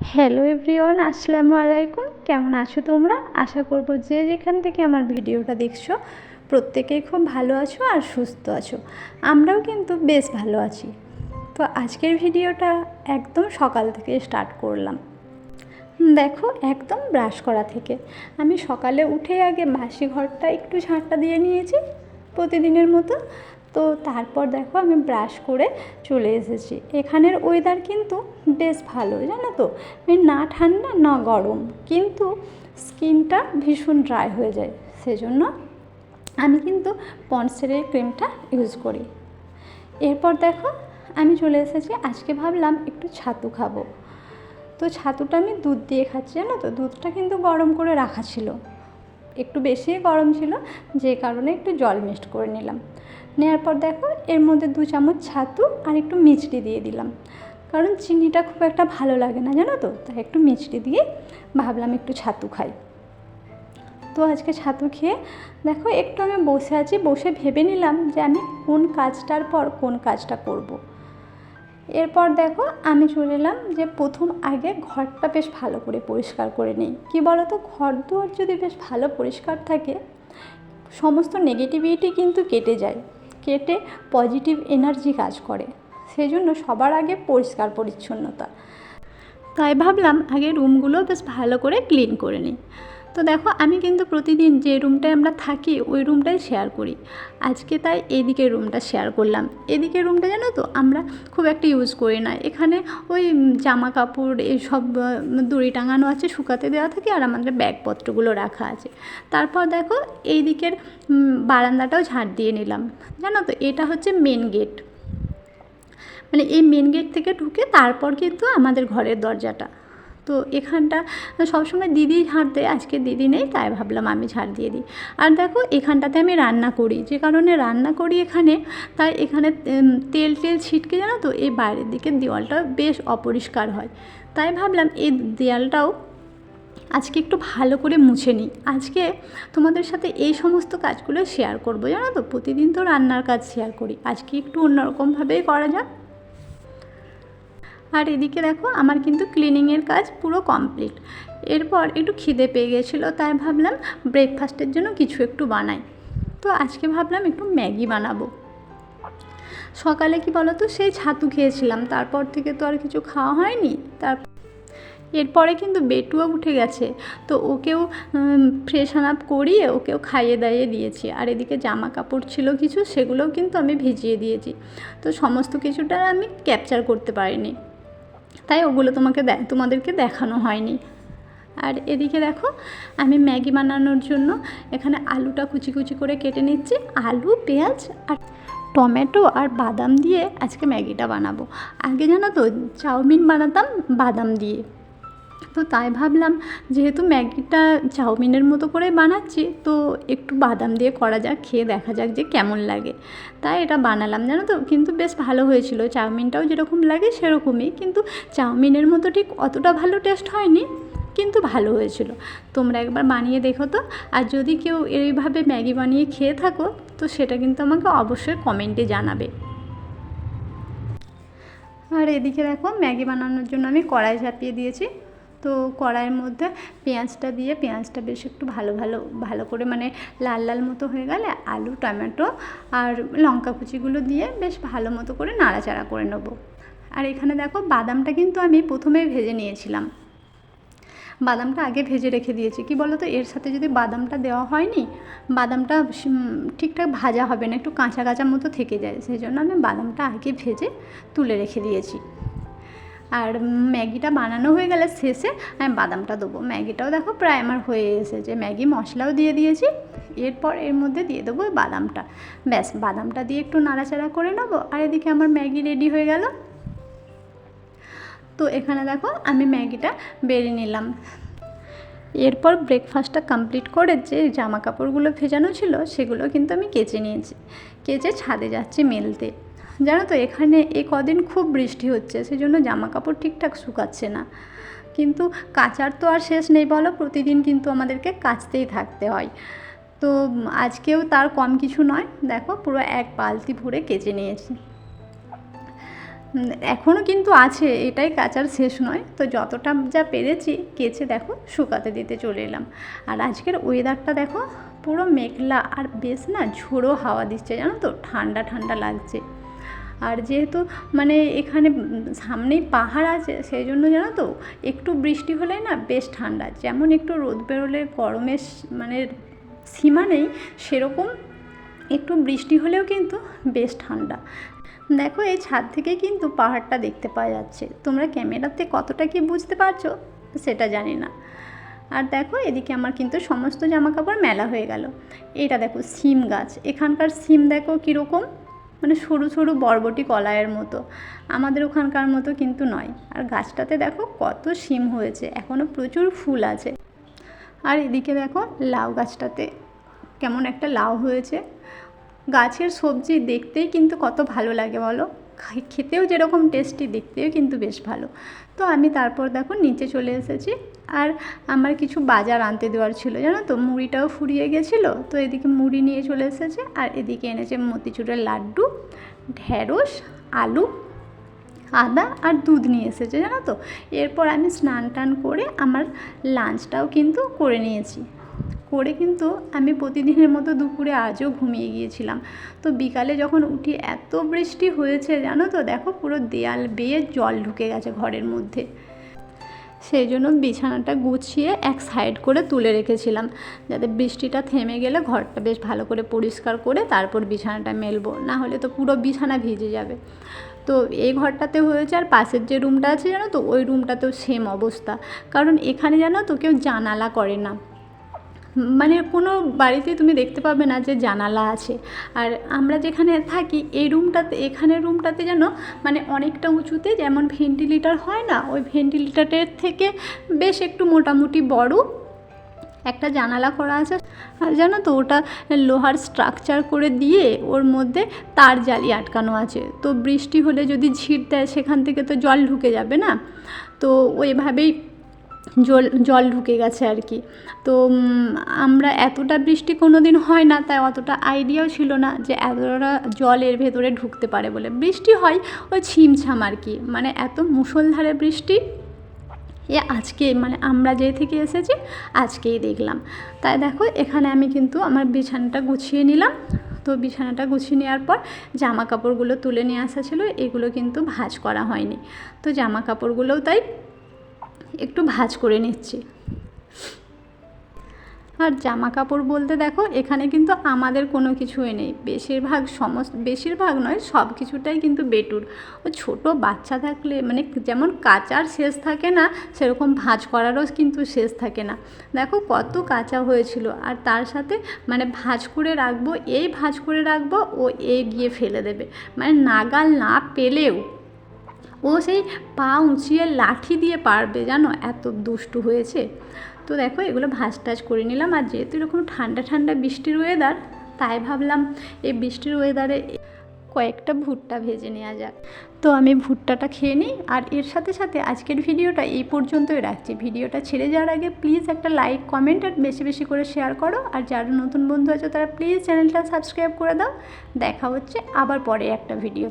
Hello everyone আসসালামু আলাইকুম। কেমন আছো তোমরা? আশা করব যে যেখান থেকে আমার ভিডিওটা দেখছ, প্রত্যেকেই খুব ভালো আছো আর সুস্থ আছো। আমরাও কিন্তু বেশ ভালো আছি। তো আজকের ভিডিওটা একদম সকাল থেকে স্টার্ট করলাম। দেখো, একদম ব্রাশ করা থেকে। আমি সকালে উঠে আগে বাসি ঘরটা একটু ঝাঁটটা দিয়ে নিয়েছি প্রতিদিনের মতো। তো তারপর দেখো আমি ব্রাশ করে চলে এসেছি। এখানের ওয়েদার কিন্তু বেশ ভালো জানো তো? মানে না ঠান্ডা, না গরম, কিন্তু স্কিনটা ভীষণ ড্রাই হয়ে যায়। সেজন্য আমি কিন্তু পন্সের এই ক্রিমটা ইউজ করি। এরপর দেখো আমি চলে এসেছি, আজকে ভাবলাম একটু ছাতু খাব। তো ছাতুটা আমি দুধ দিয়ে খাচ্ছি, জানো তো? দুধটা কিন্তু গরম করে রাখা ছিল। একটু বেশি গরম ছিল, যে কারণে একটু জল মিক্সড করে নিলাম। নেওয়ার পর দেখো, এর মধ্যে দু চামচ ছাতু আর একটু মিষ্টি দিয়ে দিলাম। কারণ চিনিটা খুব একটা ভালো লাগে না, জানো তো? তাই একটু মিষ্টি দিয়ে ভাবলাম একটু ছাতু খাই। তো আজকে ছাতু খেয়ে দেখো, একটু আমি বসে আছি, বসে ভেবে নিলাম যে আমি কোন কাজটার পর কোন কাজটা করব। এরপর দেখো আমি চলে এলাম যে প্রথম আগে ঘরটা বেশ ভালো করে পরিষ্কার করে নিই। কী বলো তো ঘর দুয়ার যদি বেশ ভালো পরিষ্কার থাকে, সমস্ত নেগেটিভিটি কিন্তু কেটে যায়। কেটে পজিটিভ এনার্জি কাজ করে। সেই জন্য সবার আগে পরিষ্কার পরিচ্ছন্নতা। তাই ভাবলাম আগে রুমগুলো বেশ ভালো করে ক্লিন করে নিই। তো দেখো, আমি কিন্তু প্রতিদিন যে রুমটায় আমরা থাকি, ওই রুমটাই শেয়ার করি। আজকে তাই এদিকের রুমটা শেয়ার করলাম। এদিকের রুমটা জানো তো, আমরা খুব একটা ইউজ করি না। এখানে ওই জামা কাপড় এইসব দড়ি টাঙানো আছে, শুকাতে দেওয়া থাকে আর আমাদের ব্যাগপত্রগুলো রাখা আছে। তারপর দেখো এই দিকের বারান্দাটাও ঝাড় দিয়ে নিলাম। জানো তো, এটা হচ্ছে মেন গেট মানে এই মেন গেট থেকে ঢুকে তারপর কিন্তু আমাদের ঘরের দরজাটা। তো এখানটা সবসময় দিদি ঝাড় দেয়, আজকে দিদি নেই, তাই ভাবলাম আমি ঝাড় দিয়ে দিই। আর দেখো, এখানটাতে আমি রান্না করি, যে কারণে রান্না করি এখানে, তাই এখানে তেল টেল ছিটকে জানো তো, এই বাইরের দিকের দেওয়ালটা বেশ অপরিষ্কার হয়। তাই ভাবলাম এই দেয়ালটাও আজকে একটু ভালো করে মুছে নিই। আজকে তোমাদের সাথে এই সমস্ত কাজগুলো শেয়ার করব, জানো তো? প্রতিদিন তো রান্নার কাজ শেয়ার করি। আজকে একটু অন্যরকমভাবেই করা যাক। আর এদিকে দেখো, আমার কিন্তু ক্লিনিংয়ের কাজ পুরো কমপ্লিট এরপর একটু খিদে পেয়ে গেছিল, তাই ভাবলাম ব্রেকফাস্টের জন্য কিছু একটু বানাই। তো আজকে ভাবলাম একটু ম্যাগি বানাবো। সকালে কি বলো তো সেই ছাতু খেয়েছিলাম, তারপর থেকে তো আর কিছু খাওয়া হয়নি। তার এরপরে কিন্তু বেটুও উঠে গেছে। তো ওকেও ফ্রেশ আপ করিয়ে ওকেও খাইয়ে দাইয়ে দিয়েছি। আর এদিকে জামা কাপড় ছিল কিছু, সেগুলোও কিন্তু আমি ভিজিয়ে দিয়েছি। তো সমস্ত কিছুটা আমি ক্যাপচার করতে পারিনি। তাই ওগুলো তোমাকে তোমাদেরকে দেখানো হয়নি। আর এদিকে দেখো, আমি ম্যাগি বানানোর জন্য এখানে আলুটা কুচি কুচি করে কেটে নিচ্ছি। আলু, পেঁয়াজ আর টমেটো আর বাদাম দিয়ে আজকে ম্যাগিটা বানাবো। আগে জানো তো, চাউমিন বানাতাম বাদাম দিয়ে। তো তাই ভাবলাম যেহেতু ম্যাগিটা চাউমিনের মতো করে বানাচ্ছি, তো একটু বাদাম দিয়ে করা যাক, খেয়ে দেখা যাক যে কেমন লাগে। তাই এটা বানালাম, জানো তো? কিন্তু বেশ ভালো হয়েছিল। চাউমিনটাও যেরকম লাগে সেরকমই। কিন্তু চাউমিনের মতো ঠিক অতটা ভালো টেস্ট হয়নি, কিন্তু ভালো হয়েছিল। তোমরা একবার বানিয়ে দেখো তো। আর যদি কেউ এইভাবে ম্যাগি বানিয়ে খেয়ে থাকো, তো সেটা কিন্তু আমাকে অবশ্যই কমেন্টে জানাবে। আর এদিকে দেখো, ম্যাগি বানানোর জন্য আমি কড়াই চাপিয়ে দিয়েছি। তো কড়াইয়ের মধ্যে পেঁয়াজটা দিয়ে, পেঁয়াজটা বেশ একটু ভালো ভালো ভালো করে মানে লাল লাল মতো হয়ে গেলে আলু, টমেটো আর লঙ্কা কুচিগুলো দিয়ে বেশ ভালো মতো করে নাড়াচাড়া করে নেব। আর এখানে দেখো বাদামটা কিন্তু আমি প্রথমে ভেজে নিয়েছিলাম। বাদামটা আগে ভেজে রেখে দিয়েছি। কি বলো তো এর সাথে যদি বাদামটা দেওয়া হয়নি, বাদামটা ঠিকঠাক ভাজা হবে না, একটু কাঁচা কাঁচা মতো থেকে যায়। সেই জন্য আমি বাদামটা আগে ভেজে তুলে রেখে দিয়েছি। আর ম্যাগিটা বানানো হয়ে গেলে শেষে আমি বাদামটা দেবো। ম্যাগিটাও দেখো প্রায় আমার হয়ে এসেছে। ম্যাগি মশলাও দিয়ে দিয়েছি। এরপর এর মধ্যে দিয়ে দেবো বাদামটা। ব্যাস, বাদামটা দিয়ে একটু নাড়াচাড়া করে নেব আর এদিকে আমার ম্যাগি রেডি হয়ে গেল। তো এখানে দেখো আমি ম্যাগিটা বেড়ে নিলাম। এরপর ব্রেকফাস্টটা কমপ্লিট করে যে জামা কাপড়গুলো ভেজানো ছিল সেগুলো কিন্তু আমি কেচে নিয়েছি। কেচে ছাদে যাচ্ছি মেলতে। জানো তো, এখানে এই কদিন খুব বৃষ্টি হচ্ছে সেই জন্য জামা কাপড় ঠিকঠাক শুকাচ্ছে না। কিন্তু কাচার তো আর শেষ নেই বলো, প্রতিদিন কিন্তু আমাদেরকে কাচতেই থাকতে হয়। তো আজকেও তার কম কিছু নয়, দেখো পুরো এক বালতি ভরে কেচে নিয়েছি। এখনও কিন্তু আছে, এটাই কাচার শেষ নয়। তো যতটা যা পেরেছি কেচে দেখো শুকাতে দিতে চলে এলাম। আর আজকের ওয়েদারটা দেখো, পুরো মেঘলা আর বেশ না ঝোড়ো হাওয়া দিচ্ছে, জানো তো, ঠান্ডা ঠান্ডা লাগছে। আর যেহেতু মানে এখানে সামনেই পাহাড় আছে, সেই জন্য জানো তো, একটু বৃষ্টি হলে না বেশ ঠান্ডা। যেমন একটু রোদ বেরোলে গরমের মানে সীমা নেই, সেরকম একটু বৃষ্টি হলেও কিন্তু বেশ ঠান্ডা। দেখো এই ছাদ থেকে কিন্তু পাহাড়টা দেখতে পাওয়া যাচ্ছে। তোমরা ক্যামেরাতে কতটা কি বুঝতে পারছ সেটা জানি না। আর দেখো এদিকে আমার কিন্তু সমস্ত জামা কাপড় মেলা হয়ে গেল। এটা দেখো সিম গাছ। এখানকার সিম দেখো কীরকম? মানে সরু সরু বরবটি কলাইয়ের মতো। আমাদের ওখানকার মতো কিন্তু নয়। আর গাছটাতে দেখো কত সিম হয়েছে এখনও প্রচুর ফুল আছে। আর এদিকে দেখো লাউ গাছটাতে কেমন একটা লাউ হয়েছে। গাছের সবজি দেখতেই কিন্তু কত ভালো লাগে বলো। খেতেও যেরকম টেস্টি দেখতেও কিন্তু বেশ ভালো। তো আমি তারপর দেখো নিচে চলে এসেছি আর আমার কিছু বাজার আনতে দেওয়ার ছিল, জানো তো? মুড়িটাও ফুরিয়ে গেছিল, তো এদিকে মুড়ি নিয়ে চলে এসেছে, আর এদিকে এনেছে মতিচুরের লাড্ডু ঢ্যাঁড়স আলু, আদা আর দুধ নিয়ে এসেছে, জানো তো? এরপর আমি স্নান টান করে আমার লাঞ্চটাও কিন্তু করে নিয়েছি। করে কিন্তু আমি প্রতিদিনের মতো দুপুরে আজও ঘুমিয়ে গিয়েছিলাম। তো বিকালে যখন উঠি এত বৃষ্টি হয়েছে, জানো তো? দেখো পুরো দেয়াল বেয়ে জল ঢুকে গেছে ঘরের মধ্যে। সেই জন্য বিছানাটা গুছিয়ে এক সাইড করে তুলে রেখেছিলাম, যাতে বৃষ্টিটা থেমে গেলে ঘরটা বেশ ভালো করে পরিষ্কার করে তারপর বিছানাটা মেলবো। না হলে তো পুরো বিছানা ভিজে যাবে। তো এই ঘরটাতে হয়েছে আর পাশের যে রুমটা আছে জানো তো, ওই রুমটাতেও সেম অবস্থা। কারণ এখানে জানো তো কেউ জানালা করে না। মানে কোনো বাড়িতে তুমি দেখতে পাবে না যে জানালা আছে। আর আমরা যেখানে থাকি, এই রুমটাতে এখানের রুমটাতে যেন মানে অনেকটা উঁচুতে যেমন ভেন্টিলেটার হয় না, ওই ভেন্টিলেটারের থেকে বেশ একটু মোটামুটি বড় একটা জানালা করা আছে। আর জানো তো, ওটা লোহার স্ট্রাকচার করে দিয়ে ওর মধ্যে তার জালি আটকানো আছে। তো বৃষ্টি হলে যদি ঝিট দেয়, সেখান থেকে তো জল ঢুকে যাবে না। তো ওইভাবেই জল জল ঢুকে গেছে আর কি। তো আমরা এতটা বৃষ্টি কোনো দিন হয় না, তাই অতটা আইডিয়াও ছিল না যে এতটা জল এর ভেতরে ঢুকতে পারে বলে। বৃষ্টি হয় ওই ছিমছাম আর কি। মানে এত মুষলধারে বৃষ্টি, এ আজকে মানে আমরা যে থেকে এসেছি, আজকেই দেখলাম। তাই দেখো, এখানে আমি কিন্তু আমার বিছানাটা গুছিয়ে নিলাম। তো বিছানাটা গুছিয়ে নেওয়ার পর জামা কাপড়গুলো তুলে নিয়ে আসা ছিল, এগুলো কিন্তু ভাঁজ করা হয়নি। তো জামা কাপড়গুলোও তাই একটু ভাঁজ করে নিচ্ছি। আর জামা কাপড় বলতে দেখো, এখানে কিন্তু আমাদের কোনো কিছুই নেই। বেশিরভাগ সমস্ত, বেশিরভাগ নয়, সব কিছুটাই কিন্তু বেটুর। ও ছোটো বাচ্চা থাকলে মানে যেমন কাচার শেষ থাকে না, সেরকম ভাঁজ করারও কিন্তু শেষ থাকে না। দেখো কত কাঁচা হয়েছিল। আর তার সাথে মানে ভাঁজ করে রাখব, এই ভাঁজ করে রাখব, ও এই গিয়ে ফেলে দেবে। মানে নাগাল না পেলেও ও সেই পা উঁচিয়ে লাঠি দিয়ে পারবে, জানো? এত দুষ্টু হয়েছে। তো দেখো, এগুলো ভাজ টাজ করে নিলাম। আর যেহেতু এরকম ঠান্ডা ঠান্ডা বৃষ্টির ওয়েদার তাই ভাবলাম এই বৃষ্টির ওয়েদারে কয়েকটা ভুট্টা ভেজে নেওয়া যাক। তো আমি ভুট্টাটা খেয়ে নিই। আর এর সাথে সাথে আজকের ভিডিওটা এই পর্যন্তই রাখছি। ভিডিওটা ছেড়ে যাওয়ার আগে প্লিজ একটা লাইক কমেন্ট আর বেশি বেশি করে শেয়ার করো। আর যারা নতুন বন্ধু আছে, তারা প্লিজ চ্যানেলটা সাবস্ক্রাইব করে দাও। দেখা হচ্ছে আবার পরে একটা ভিডিও